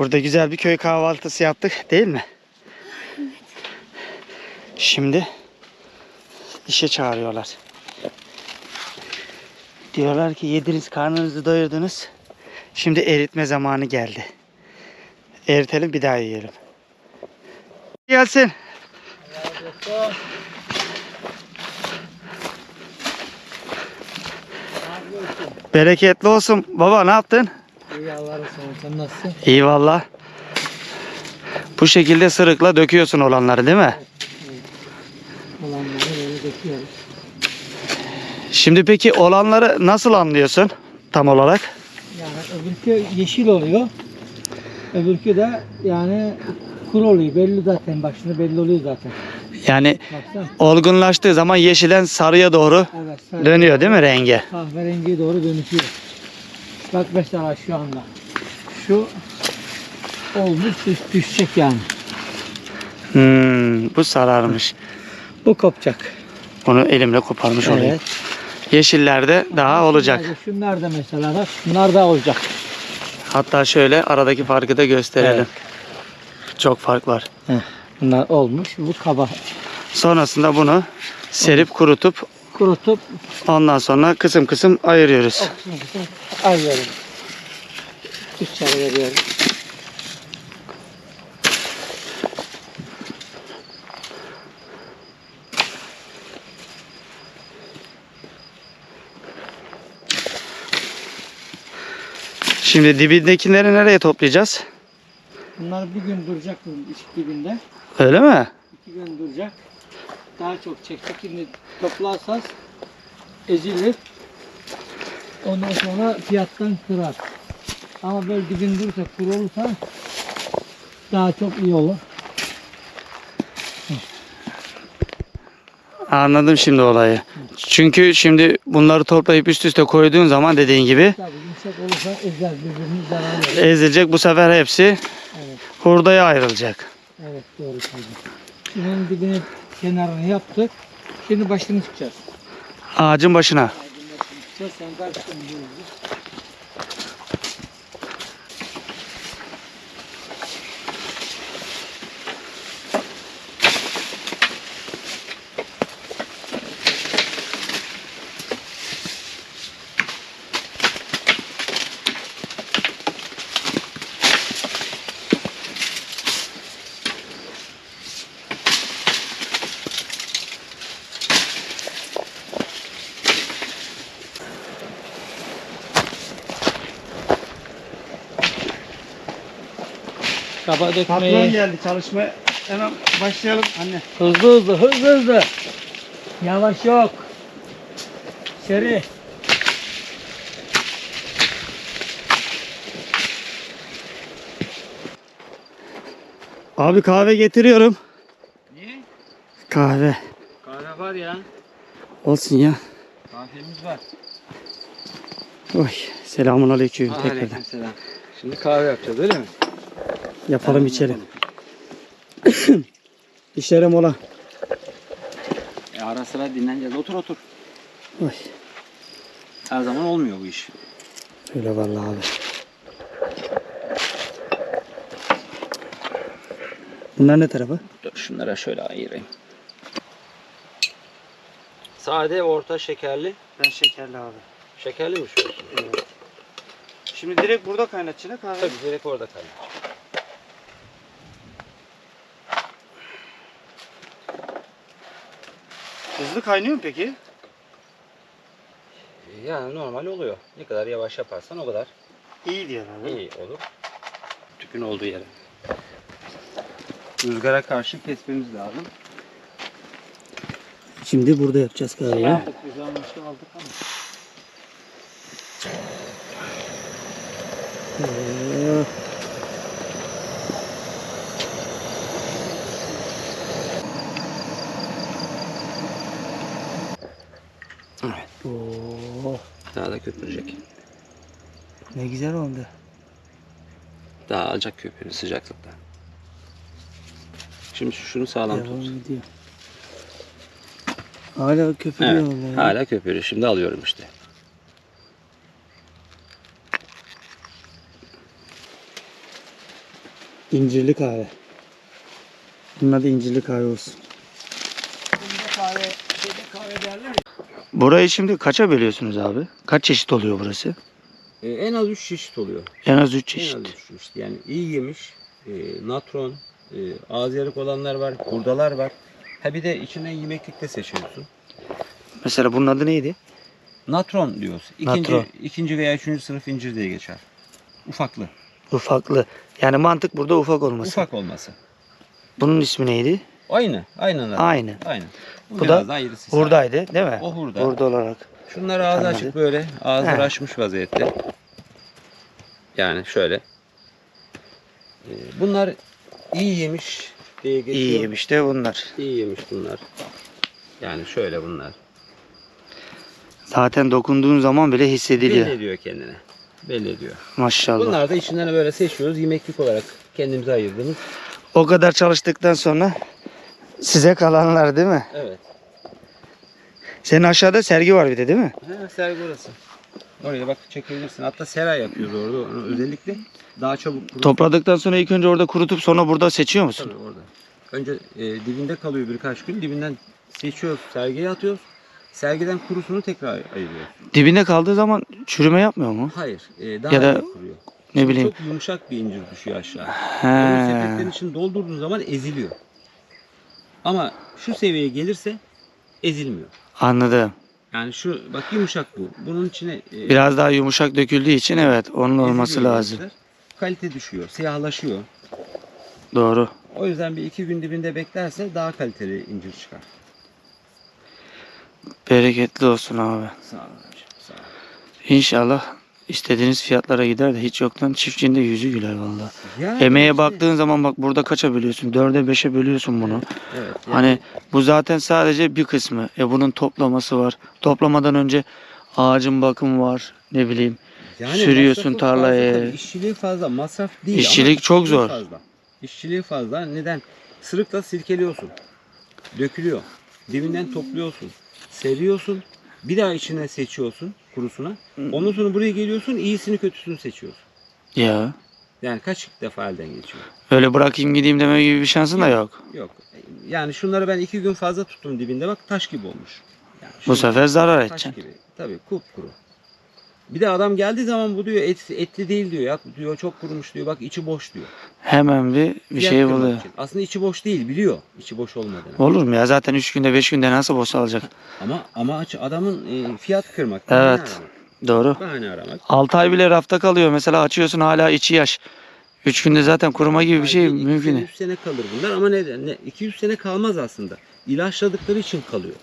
Burada güzel bir köy kahvaltısı yaptık değil mi? Şimdi işe çağırıyorlar. Diyorlar ki yediniz karnınızı doyurdunuz. Şimdi eritme zamanı geldi. Eritelim bir daha yiyelim. Gelsin. Bereketli olsun. Baba ne yaptın? İyi Allah razı olsun. Sen nasılsın? İyi valla. Bu şekilde sırıkla döküyorsun olanları değil mi? Olanları böyle döküyoruz. Şimdi peki olanları nasıl anlıyorsun tam olarak? Yani öbürkü yeşil oluyor. Öbürkü de yani kuru oluyor. Belli zaten. Başında belli oluyor zaten. Yani Baksana. olgunlaştığı zaman yeşilden sarıya doğru Evet. sarı. dönüyor değil mi rengi? Kahverengiye doğru dönüşüyor. Bak mesela şu anda. Şu olmuş düş, düşecek yani. Hmm, bu sararmış. Bu kopacak. Onu elimle koparmış olayım. Evet. Yeşillerde daha olacak. Şunlar da- mesela bak. Bunlar da olacak. Hatta şöyle aradaki farkı da gösterelim. Evet. Çok fark var. Bunlar olmuş. Bu kaba. Sonrasında bunu serip kurutup Kurutup ondan sonra kısım kısım ayırıyoruz. Oksun kısım ayırıyorum. İçeri veriyorum. Şimdi dibindekileri nereye toplayacağız? Bunlar bir gün duracak bunun dibinde. Öyle mi? İki gün duracak. Daha çok çekecek. Şimdi toplarsanız ezilir. Ondan sonra fiyattan kırar. Ama böyle dibin durursa kuru olursa daha çok iyi olur. Anladım şimdi olayı. Çünkü şimdi bunları toplayıp üst üste koyduğun zaman dediğin gibi Tabii olursa ezer birbirini zarar verir. ezilecek bu sefer hepsi Evet. hurdaya ayrılacak. Evet doğru söylüyorsun. Şunun dibini kenarını yaptık. Şimdi başını çıkacağız. Ağacın başına. Aydınlatını çıkacağız. Sen karşıdan gidiyoruz. Kaba dökmeyi geldi çalışmaya. Hemen başlayalım anne. hızlı hızlı hızlı hızlı. Yavaş yok. Seri. Abi kahve getiriyorum. Niye? Kahve. Kahve var ya. Olsun ya. Kahvemiz var. Oy. Selamun aleyküm tekrardan. Aleykümselam. Şimdi kahve yapacağız öyle mi? Yapalım içelim. İşlere mola. E ara sıra dinleneceğiz. Otur otur. Oy. Her zaman olmuyor bu iş. Öyle vallahi abi. Bunlar ne tarafa? Dur şunlara şöyle ayırayım. Sade, orta, şekerli. Ben şekerli abi. Şekerli mi şu? Evet. Şimdi direkt burada kaynatçına kahve. Tabii direkt orada kalır. Hızlı kaynıyor mu peki? Yani normal oluyor. Ne kadar yavaş yaparsan o kadar İyi diyorlar. değil mi? iyi olur. Tüpün olduğu yere. Rüzgara karşı kesmemiz lazım. Şimdi burada yapacağız biz almıştık aldık ama. Oo, Daha da köpürecek. ne güzel oldu. Daha alacak köpüğünü sıcaklıkta. Şimdi şunu sağlam Devam tut. ediyor. Hala köpürüyor Evet. vallahi. Hala köpürüyor. Şimdi alıyorum işte. İncirli kahve. Bunun adı incirli kahve olsun. Bunda kahve, şeyde kahve derler ya. Burayı şimdi kaça bölüyorsunuz abi? Kaç çeşit oluyor burası? Ee, en az 3 çeşit oluyor. En az 3 En çeşit. az 3 çeşit. Yani iyi yemiş, e, natron, e, ağız yarık olanlar var, buradalar var. Ha bir de içinden yemeklik de seçiyorsun. Mesela bunun adı neydi? Natron diyoruz. İkinci, Natron. ikinci veya üçüncü sınıf incir diye geçer. Ufaklı. Ufaklı. Yani mantık burada ufak olması. Ufak olması. Bunun ismi neydi? Aynı. Natron. Aynı. Aynı. Bu, Bu da. Hurdaydı değil mi? O hurda. Hurda olarak. Şunlar ağzı Anladım. açık böyle. Ağızları He. açmış vaziyette. Yani şöyle. Ee, Bunlar iyi yemiş diye geçiyor. İyi yemiş de bunlar. İyi yemiş bunlar. Yani şöyle bunlar. Zaten dokunduğun zaman bile hissediliyor. Belli ediyor kendine. Belli ediyor. Maşallah. Bunlar da içinden böyle seçiyoruz. Yemeklik olarak kendimize ayırdığımız. O kadar çalıştıktan sonra size kalanlar değil mi? Evet. Senin aşağıda sergi var bir de değil mi? He, sergi orası. Oraya bak çekebilirsin. Hatta sera yapıyoruz orada onu özellikle. Daha çabuk kurur. Topladıktan sonra ilk önce orada kurutup sonra burada seçiyor musun? Tabii orada. Önce e, dibinde kalıyor birkaç gün. Dibinden seçiyoruz, sergiye atıyoruz. Sergiden kurusunu tekrar ayırıyoruz. Dibinde kaldığı zaman çürüme yapmıyor mu? Hayır, e, daha Ya da- kuruyor. Ne bileyim. Çok yumuşak bir incir düşüyor aşağı. Onu sepetlerin He. için doldurduğun zaman eziliyor. Ama şu seviyeye gelirse ezilmiyor. Anladım. Yani şu bak yumuşak bu. Bunun içine e, Biraz daha yumuşak döküldüğü için evet onun olması lazım. incirler. Kalite düşüyor, siyahlaşıyor. Doğru. O yüzden bir iki gün dibinde beklerse daha kaliteli incir çıkar. Bereketli olsun abi. Sağ ol abiciğim, sağ ol. İnşallah istediğiniz fiyatlara gider de hiç yoktan çiftçinin de yüzü güler valla. Yani Emeğe işte- baktığın zaman bak burada kaça bölüyorsun? Dörde beşe bölüyorsun bunu. Evet. yani- Hani bu zaten sadece bir kısmı. E bunun toplaması var. Toplamadan önce ağacın bakımı var. Ne bileyim. sürüyorsun masrafı tarlaya. Fazla, tabii, işçiliği fazla, masraf değil. İşçilik çok zor. Fazla. İşçiliği fazla. Neden? Sırıkla silkeliyorsun. Dökülüyor. Dibinden topluyorsun. Seriyorsun. Bir daha içine seçiyorsun kurusuna. Ondan sonra buraya geliyorsun iyisini kötüsünü seçiyorsun. Ya Yani kaç defa elden geçiyor? öyle bırakayım gideyim deme gibi bir şansın da yok. Yok. Yani şunları ben iki gün fazla tuttum dibinde bak taş gibi olmuş. Yani Bu sefer zarar taş edeceksin. gibi. Tabii kupkuru. Bir de adam geldiği zaman bu diyor et, etli değil diyor ya diyor çok kurumuş diyor bak içi boş diyor. Hemen bir bir Fiyat şey kırmak buluyor. için. Aslında içi boş değil biliyor içi boş olmadığını. Olur mu ya zaten 3 günde 5 günde nasıl boşalacak? Ama amaç adamın e, fiyat kırmak. Evet. Doğru. Bahane aramak. 6 ay bile rafta kalıyor. Mesela açıyorsun hala içi yaş. 3 günde zaten kuruma gibi bir şey iki mümkün sene, değil. üç sene kalır bunlar ama ne, ne 200 sene kalmaz aslında. İlaçladıkları için kalıyor.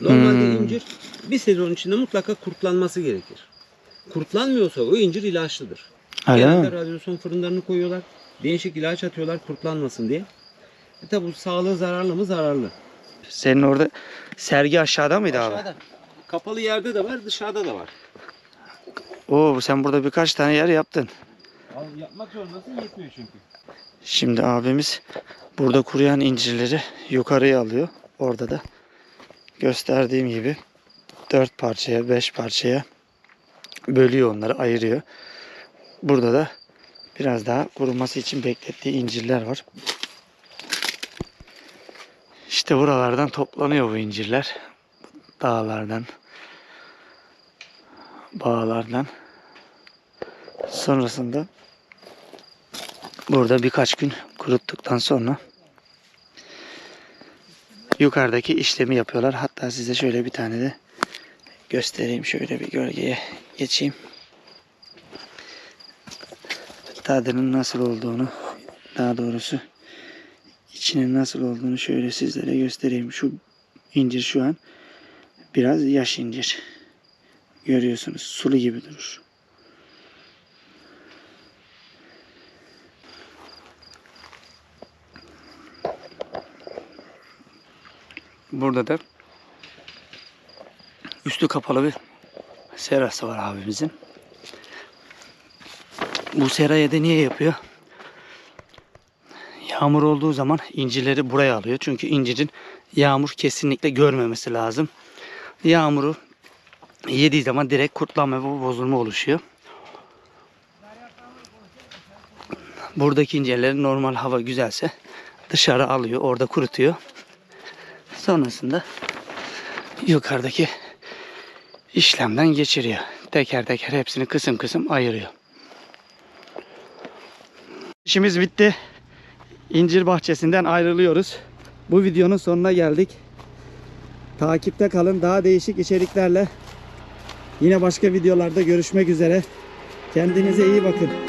Normalde Hmm. incir bir sezon içinde mutlaka kurtlanması gerekir. Kurtlanmıyorsa o incir ilaçlıdır. Öyle Genelde radyasyon fırınlarını koyuyorlar. Değişik ilaç atıyorlar kurtlanmasın diye. E tabi bu sağlığı zararlı mı? Zararlı. Senin orada sergi aşağıda mıydı abi? Aşağıda. Kapalı yerde de var, dışarıda da var. Oo sen burada birkaç tane yer yaptın. Al, yapmak zorundasın yetmiyor çünkü. Şimdi abimiz burada kuruyan incirleri yukarıya alıyor. Orada da gösterdiğim gibi 4 parçaya 5 parçaya bölüyor onları ayırıyor. Burada da biraz daha kuruması için beklettiği incirler var. İşte buralardan toplanıyor bu incirler. Dağlardan, bağlardan. Sonrasında Burada birkaç gün kuruttuktan sonra yukarıdaki işlemi yapıyorlar. Hatta size şöyle bir tane de göstereyim. Şöyle bir gölgeye geçeyim. Tadının nasıl olduğunu daha doğrusu içinin nasıl olduğunu şöyle sizlere göstereyim. Şu incir şu an biraz yaş incir. Görüyorsunuz sulu gibi durur. Burada da üstü kapalı bir serası var abimizin. Bu serayı da niye yapıyor? Yağmur olduğu zaman incileri buraya alıyor. Çünkü incirin yağmur kesinlikle görmemesi lazım. Yağmuru yediği zaman direkt kurtlanma ve bozulma oluşuyor. Buradaki incirleri normal hava güzelse dışarı alıyor. Orada kurutuyor. Sonrasında yukarıdaki işlemden geçiriyor. Teker teker hepsini kısım kısım ayırıyor. İşimiz bitti. İncir bahçesinden ayrılıyoruz. Bu videonun sonuna geldik. Takipte kalın. Daha değişik içeriklerle yine başka videolarda görüşmek üzere. Kendinize iyi bakın.